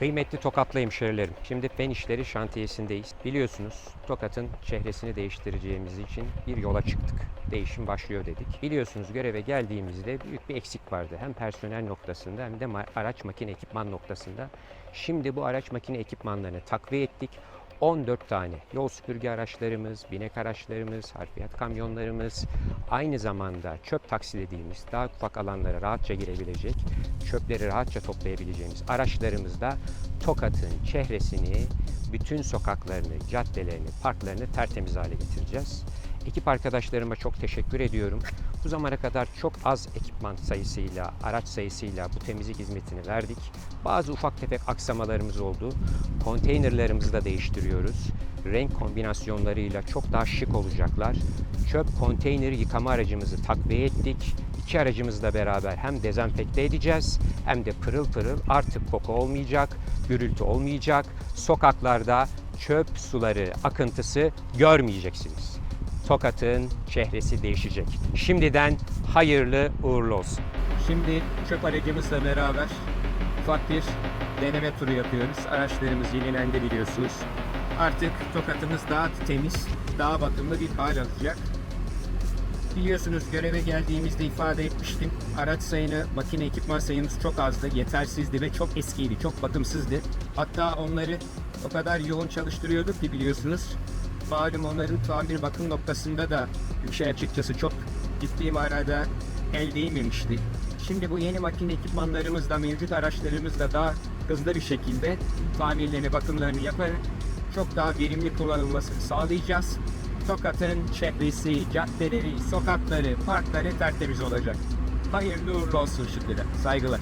Kıymetli Tokatlı hemşerilerim. Şimdi Fen İşleri Şantiyesindeyiz. Biliyorsunuz Tokat'ın çehresini değiştireceğimiz için bir yola çıktık. Değişim başlıyor dedik. Biliyorsunuz göreve geldiğimizde büyük bir eksik vardı. Hem personel noktasında hem de araç makine ekipman noktasında. Şimdi bu araç makine ekipmanlarını takviye ettik. 14 tane yol süpürge araçlarımız, binek araçlarımız, harfiyat kamyonlarımız, aynı zamanda çöp taksilediğimiz daha ufak alanlara rahatça girebilecek, çöpleri rahatça toplayabileceğimiz araçlarımızda Tokat'ın çehresini, bütün sokaklarını, caddelerini, parklarını tertemiz hale getireceğiz. Ekip arkadaşlarıma çok teşekkür ediyorum. Bu zamana kadar çok az ekipman sayısıyla, araç sayısıyla bu temizlik hizmetini verdik. Bazı ufak tefek aksamalarımız oldu. Konteynerlarımızı da değiştiriyoruz. Renk kombinasyonlarıyla çok daha şık olacaklar. Çöp konteyneri yıkama aracımızı takviye ettik. İki aracımızla beraber hem dezenfekte edeceğiz hem de pırıl pırıl artık koku olmayacak, gürültü olmayacak. Sokaklarda çöp suları akıntısı görmeyeceksiniz. Tokat'ın çehresi değişecek. Şimdiden hayırlı uğurlu olsun. Şimdi çöp aracımızla beraber ufak bir deneme turu yapıyoruz. Araçlarımız yenilendi biliyorsunuz. Artık Tokat'ımız daha temiz, daha bakımlı bir hal alacak. Biliyorsunuz göreve geldiğimizde ifade etmiştim. Araç sayını, makine ekipman sayımız çok azdı, yetersizdi ve çok eskiydi, çok bakımsızdı. Hatta onları o kadar yoğun çalıştırıyorduk ki biliyorsunuz. Malum onların tamir bakım noktasında da şey açıkçası çok ciddi manada el değmemişti. Şimdi bu yeni makine ekipmanlarımızla, mevcut araçlarımızla daha hızlı bir şekilde tamirlerini, bakımlarını yaparak çok daha verimli kullanılmasını sağlayacağız. Tokat'ın çehresi, caddeleri, sokakları, parkları tertemiz olacak. Hayırlı uğurlu olsun şimdiden. Saygılar.